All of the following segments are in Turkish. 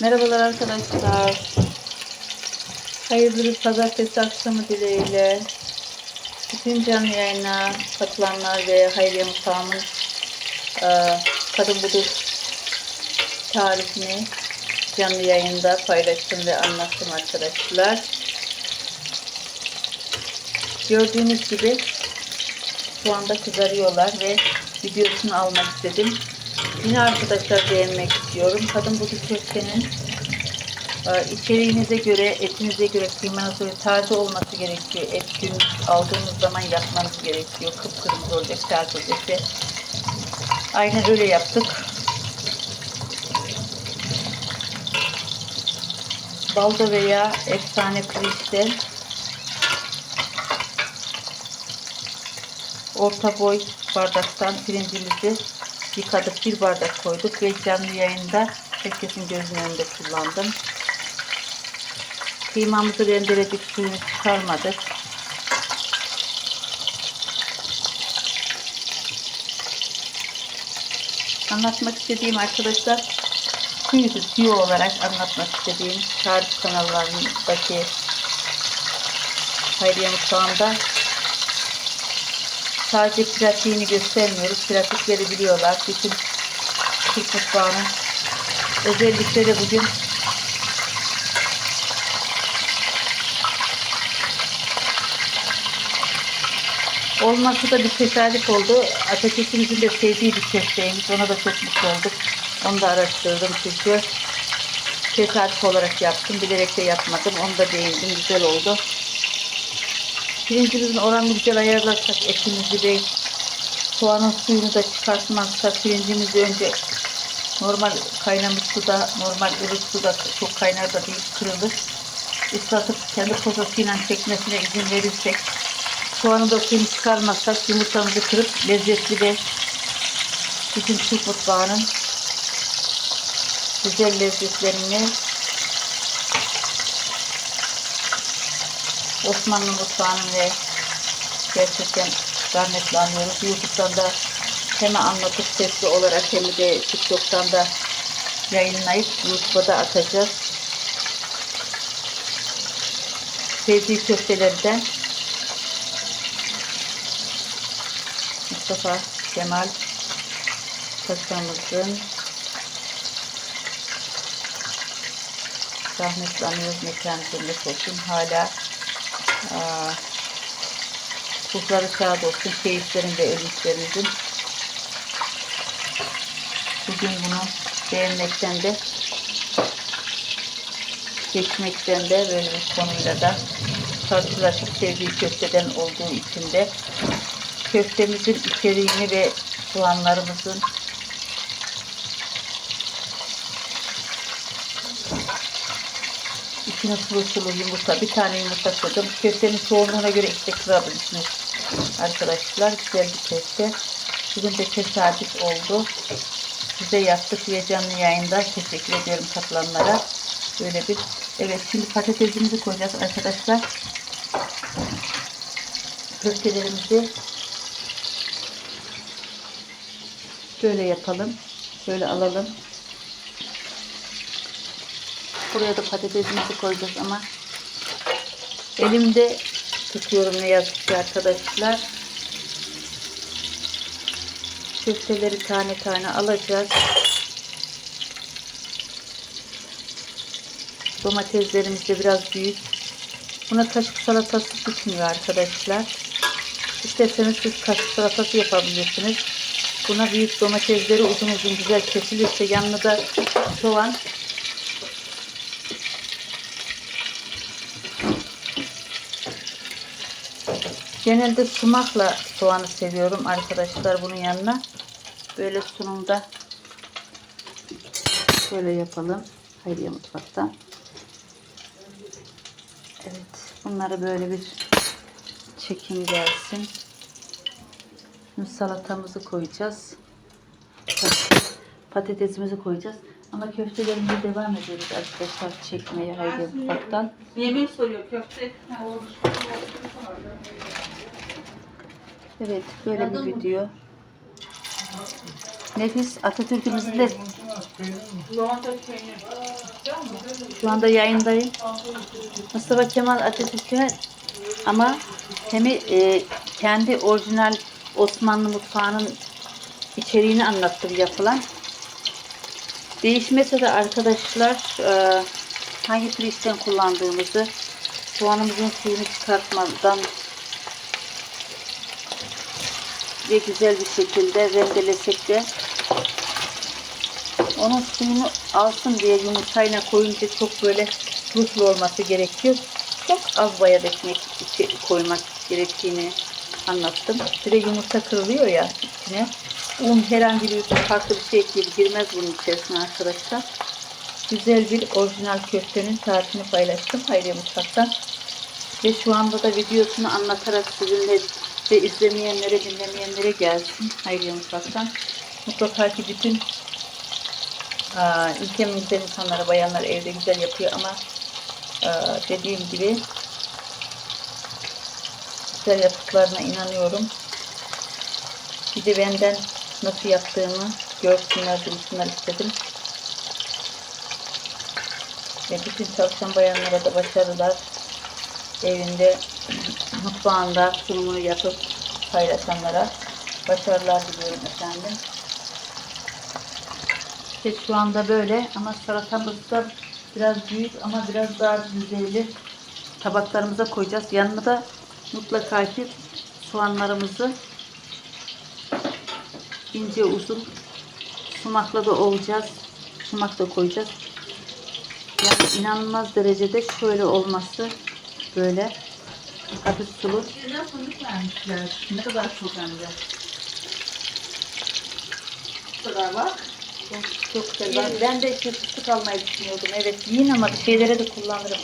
Merhabalar arkadaşlar. Hayırlı bir pazartesi akşamı dileğiyle. Bütün canlı yayına katılanlar ve Hayriye Mutfağı'nın e, kadın budur tarifini canlı yayında paylaştım ve anlattım arkadaşlar. Gördüğünüz gibi şu anda kızarıyorlar ve videosunu almak istedim. Yine arkadaşlar beğenmek istiyorum. Kadın budur köftenin e, içeriğinize göre, etinize göre, kıymanıza göre taze olması gerekiyor. Et gün aldığınız zaman yapmanız gerekiyor. Kıpkırmızı olacak, sert olacak aynen öyle yaptık. Balda veya efsane kristal orta boy bardaktan pirincimizi yıkadık. Bir bardak koyduk ve canlı yayında herkesin gözünün önünde kullandım. Kıymamızı rendeledik, suyunu çıkarmadık. Anlatmak istediğim arkadaşlar tüyü tüy olarak anlatmak istediğim tarif kanallarındaki Hayriye Mutfağı'nda sadece pratiğini göstermiyoruz. Pratikleri biliyorlar. Bütün Türk mutfağının özellikleri bugün olması da bir tesadüf oldu. Atatürk'ümüzün de sevdiği bir köfteymiş. Ona da çok mutlu olduk. Onu da araştırdım çünkü tesadüf olarak yaptım. Bilerek de yapmadım. Onu da beğendim. Güzel oldu. Pirincimizin oranını güzel ayarlarsak etimizi de soğanın suyunu da çıkartmazsak pirincimizi önce normal kaynamış suda, normal ılık suda çok kaynar da değil kırılır. Islatıp kendi posasıyla çekmesine izin verirsek soğanı da suyunu çıkarmazsak yumurtamızı kırıp lezzetli ve bütün Türk mutfağının güzel lezzetlerini Osmanlı mutfağının ve gerçekten rahmetli anıyoruz. YouTube'dan da hem anlatıp sesli olarak hem de TikTok'tan da yayınlayıp YouTube'a da atacağız. Sevdiği köftelerden Mustafa Kemal Paşa'mızın rahmetli anıyoruz cennet olsun. Hala ruhları şad olsun. Şehitlerin ve ölmüşlerimizin. Bugün bunu beğenmekten de geçmekten de böyle bir konuyla da karşılaşıp sevdiği köfteden olduğu için de köftemizin içeriğini ve soğanlarımızın sulu sulu yumurta, bir tane yumurta koydum. Köftenin soğuğuna göre işte kırabilirsiniz arkadaşlar. Güzel bir köfte. Bugün de tesadüf oldu. Size yaptık ve canlı yayında teşekkür ediyorum katılanlara. Böyle bir evet şimdi patatesimizi koyacağız arkadaşlar. Köftelerimizi Şöyle yapalım. Şöyle alalım. Buraya da patatesimizi koyacağız ama elimde tutuyorum ne yazık ki arkadaşlar. Köfteleri tane tane alacağız. Domateslerimiz de biraz büyük. Buna kaşık salatası tutmuyor arkadaşlar. İsterseniz siz kaşık salatası yapabilirsiniz. Buna büyük domatesleri uzun uzun güzel kesilirse yanına da soğan. Genelde sumakla soğanı seviyorum arkadaşlar bunun yanına. Böyle sunumda şöyle yapalım. Hayriye mutfakta. Evet. Bunları böyle bir çekim gelsin. Şimdi salatamızı koyacağız. Patatesimizi koyacağız. Ama köftelerimize devam ediyoruz arkadaşlar çekmeye haydi mutfaktan. Yemeği soruyor köfte. Evet böyle bir video. Nefis Atatürk'ümüzün de Şu anda yayındayım. Mustafa Kemal Atatürk'e ama hem e, kendi orijinal Osmanlı mutfağının içeriğini anlattım yapılan. Değişmese de arkadaşlar e, hangi pirinçten kullandığımızı soğanımızın suyunu çıkartmadan ve güzel bir şekilde rendelesek de onun suyunu alsın diye yumurtayla koyunca çok böyle tuzlu olması gerekiyor. Çok az bayat ekmek koymak gerektiğini anlattım. Bir yumurta kırılıyor ya içine. Un herhangi bir farklı bir şey ekleyip girmez bunun içerisine arkadaşlar. Güzel bir orijinal köftenin tarifini paylaştım Hayriye Mutfak'tan. Ve şu anda da videosunu anlatarak sizinle ve izlemeyenlere, dinlemeyenlere gelsin Hayriye Mutfak'tan. Mutlaka ki bütün aa, ülkemizde insanlara, bayanlar evde güzel yapıyor ama aa, dediğim gibi güzel yaptıklarına inanıyorum. Bir de benden nasıl yaptığımı görsünler, duysunlar istedim. Ve bütün çalışan bayanlara da başarılar. Evinde, mutfağında sunumunu yapıp paylaşanlara başarılar diliyorum efendim. İşte şu anda böyle ama salatamız da biraz büyük ama biraz daha düzeyli tabaklarımıza koyacağız. Yanına da mutlaka ki soğanlarımızı ince uzun sumakla da olacağız. Sumak da koyacağız. Yani inanılmaz derecede şöyle olması böyle hafif sulu. Birden fındık vermişler. Ne kadar çok hem de. Bu kadar bak. Çok, çok güzel. Ben, ben de işte fıstık almayı düşünüyordum. Evet yiyin ama şeylere de kullanırım.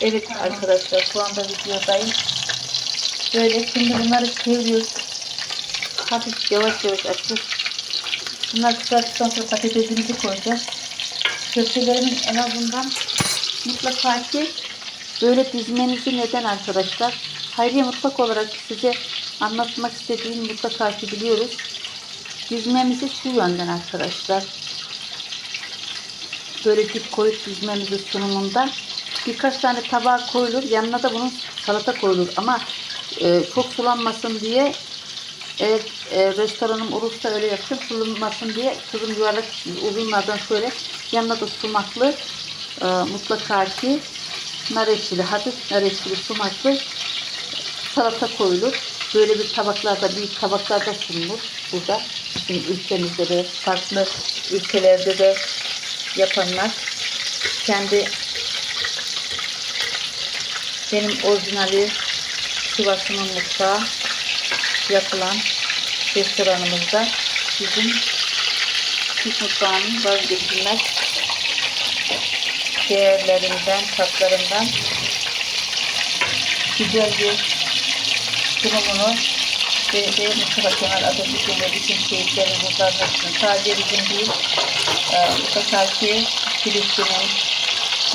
Evet arkadaşlar şu anda videodayım. Böyle şimdi bunları çeviriyoruz. Hafif yavaş yavaş açıyoruz. Bunlar kızarttıktan sonra patatesimizi koyacağız. Köftelerimin en azından mutlaka ki böyle dizmenizi neden arkadaşlar? Hayriye mutfak olarak size anlatmak istediğim mutlaka ki biliyoruz. Dizmemizi şu yönden arkadaşlar. Böyle dip koyup dizmemizi sunumunda birkaç tane tabağa koyulur. Yanına da bunun salata koyulur. Ama e, çok sulanmasın diye evet, e, restoranım Urus'ta öyle yaptım. Sulanmasın diye kızım yuvarlak uzunlardan şöyle yanına da sumaklı e, mutlaka ki nar ekşili, hafif nar ekşili sumaklı salata koyulur. Böyle bir tabaklarda, büyük tabaklarda sunulur burada. Bizim ülkemizde de, farklı ülkelerde de yapanlar kendi benim orijinali Sivas'ın mutfağı yapılan restoranımızda bizim Türk mutfağının vazgeçilmez değerlerinden, tatlarından güzel bir sunumunu ve ve Mustafa Kemal Atatürk'ün ve bütün şehitlerin kurtarmasını sadece bizim değil, e, mutlaka ki Filistin'in,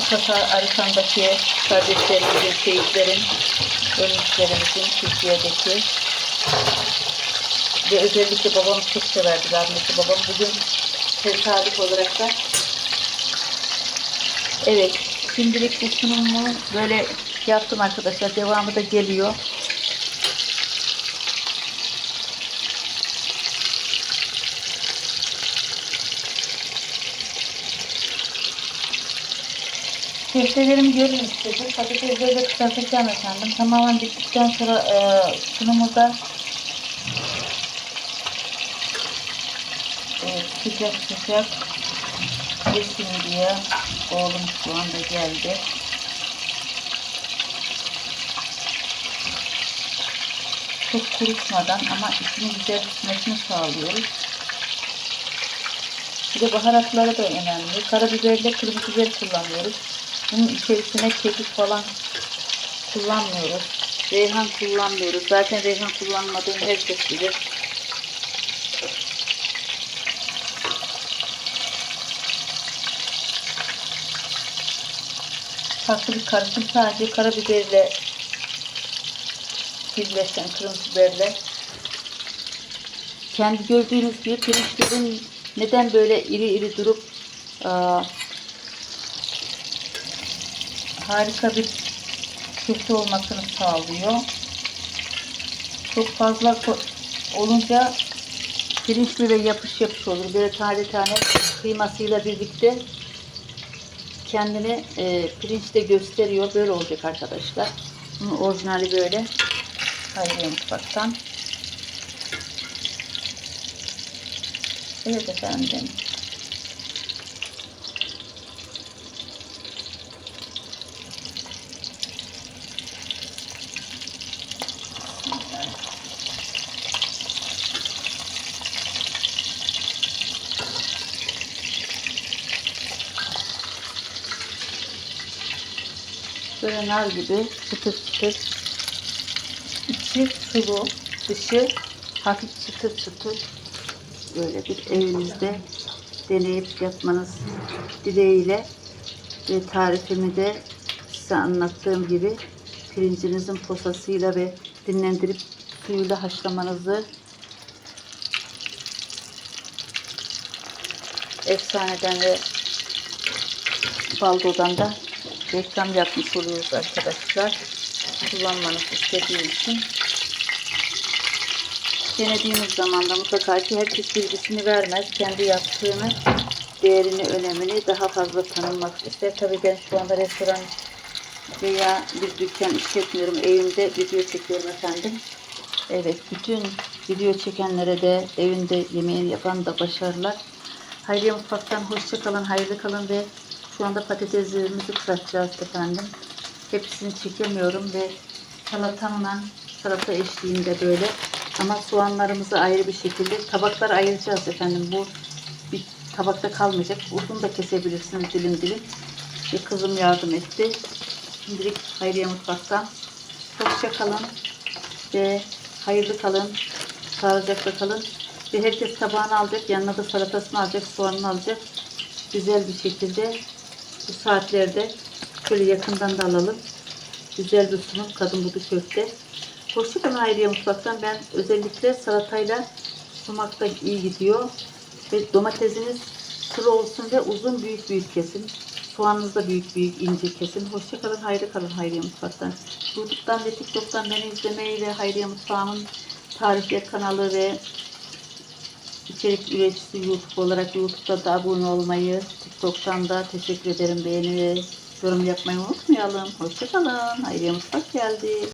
mutlaka Arikan'daki kardeşlerimizin, şehitlerin, ölmüşlerimizin Türkiye'deki ve özellikle babam çok severdi rahmetli babam. Bugün tesadüf olarak da evet şimdilik bu sunumu böyle yaptım arkadaşlar. Devamı da geliyor. Köftelerimi görün istedim. Patatesleri de kısaltacağım efendim. Tamamen bittikten sonra e, sunumu da e, sıcak sıcak yesin diye oğlum şu anda geldi. Çok kurutmadan ama içini güzel tutmasını sağlıyoruz. Bir de baharatları da önemli. Karabiberle kırmızı biber kullanıyoruz. Bunun içerisine kekik falan kullanmıyoruz. Reyhan kullanmıyoruz. Zaten reyhan kullanmadığını herkes bilir. Farklı bir karışım sadece karabiberle birleşen kırmızı biberle kendi gördüğünüz gibi pirinçlerin neden böyle iri iri durup Aa, harika bir köfte olmasını sağlıyor. Çok fazla olunca pirinç böyle yapış yapış olur. Böyle tane tane kıymasıyla birlikte kendini e, pirinçte gösteriyor. Böyle olacak arkadaşlar. Bunun orijinali böyle. Hayriye mutfaktan. Evet efendim. Böyle nar gibi çıtır çıtır. İçi sulu, dışı hafif çıtır çıtır. Böyle bir evinizde deneyip yapmanız dileğiyle ve tarifimi de size anlattığım gibi pirincinizin posasıyla ve dinlendirip suyuyla haşlamanızı efsaneden ve baldodan da reklam yapmış oluyoruz arkadaşlar. Kullanmanızı istediğim için. Denediğimiz zaman da mutlaka ki herkes bilgisini vermez. Kendi yaptığını, değerini, önemini daha fazla tanınmak ister. Tabii ben şu anda restoran veya bir dükkan işletmiyorum. Evimde video çekiyorum efendim. Evet, bütün video çekenlere de evinde yemeğini yapan da başarılar. Hayriye Mutfak'tan hoşça kalın, hayırlı kalın ve şu anda patateslerimizi kızartacağız efendim. Hepsini çekemiyorum ve salatamla salata eşliğinde böyle ama soğanlarımızı ayrı bir şekilde tabaklara ayıracağız efendim. Bu bir tabakta kalmayacak. Uzun da kesebilirsiniz dilim dilim. Ve kızım yardım etti. Şimdilik Hayriye Mutfak'tan hoşça kalın ve hayırlı kalın. Sağlıcakla kalın. Ve herkes tabağını alacak. Yanına da salatasını alacak. Soğanını alacak. Güzel bir şekilde bu saatlerde şöyle yakından da alalım. Güzel bir sunum kadın budu köfte. Hoşçakalın Hayriye Mutfak'tan. Ben özellikle salatayla sumak iyi gidiyor. Ve domatesiniz sıra olsun ve uzun büyük büyük kesin. Soğanınız da büyük büyük ince kesin. Hoşçakalın, hayırlı kalın Hayriye Mutfak'tan. YouTube'dan ve TikTok'tan beni izlemeyi ve Hayriye Mutfağı'nın tarifler kanalı ve içerik üreticisi YouTube olarak YouTube'da da abone olmayı, TikTok'tan da teşekkür ederim beğeni ve yorum yapmayı unutmayalım. Hoşçakalın. Hayriye Mutfak geldi.